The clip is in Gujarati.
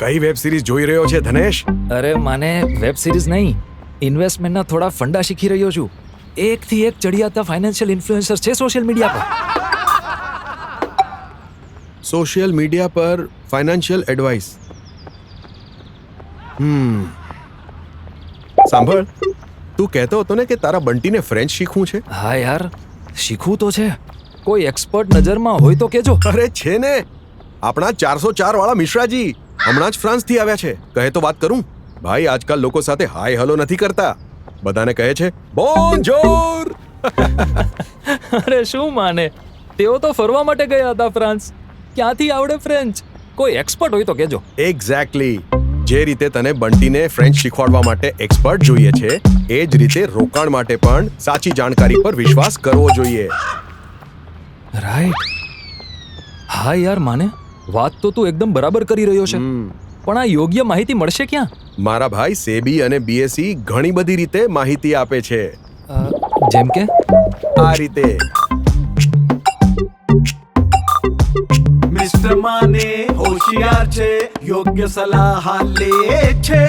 કઈ વેબ સિરીઝ જોઈ રહ્યો છે ધનેશ? અરે મને વેબ સિરીઝ નહીં. ઇન્વેસ્ટમેન્ટના થોડા ફંડા શીખી રહ્યો છું. એકથી એક ચડિયાતા ફાઇનાન્શિયલ ઇન્ફ્લુએન્સર છે સોશિયલ મીડિયા પર. સોશિયલ મીડિયા પર ફાઇનાન્શિયલ એડવાઇસ હમ સાંભળ તું કહેતો હતો ને કે તારા બંટીને ફ્રેન્ચ શીખવું છે? હા યાર શીખવું તો છે. કોઈ એક્સપર્ટ નજરમાં હોય તો કેજો અરે છે ને. આપણા ચારસો ચાર વાળા મિશ્રાજી. હમણાં જ ફ્રાન્સથી આવ્યા છે. કહે તો વાત કરું? ભાઈ આજકાલ લોકો સાથે હાય હલો નથી કરતા. બધાને કહે છે બોનજોર! અરે શું માને? તેઓ તો ફરવા માટે ગયા હતા ફ્રાન્સ. ક્યાંથી આવડે ફ્રેન્ચ? કોઈ એક્સપર્ટ હોય તો કેજો એક્ઝેક્ટલી જે રીતે તને બંટીને ફ્રેન્ચ શીખવાડવા માટે એક્સપર્ટ જોઈએ છે એ જ રીતે રોકાણ માટે પણ સાચી જાણકારી પર વિશ્વાસ કરવો જોઈએ. રાઈટ હા યાર માને? વાત તો તું એકદમ બરાબર કરી રહ્યો છે. પણ આ યોગ્ય માહિતી મળશે ક્યાં? મારા ભાઈ સેબી અને બીએસસી ઘણી બધી રીતે માહિતી આપે છે. જેમ કે? આ રીતે. મિસ્ટર માને હોશિયાર છે યોગ્ય સલાહ લે છે.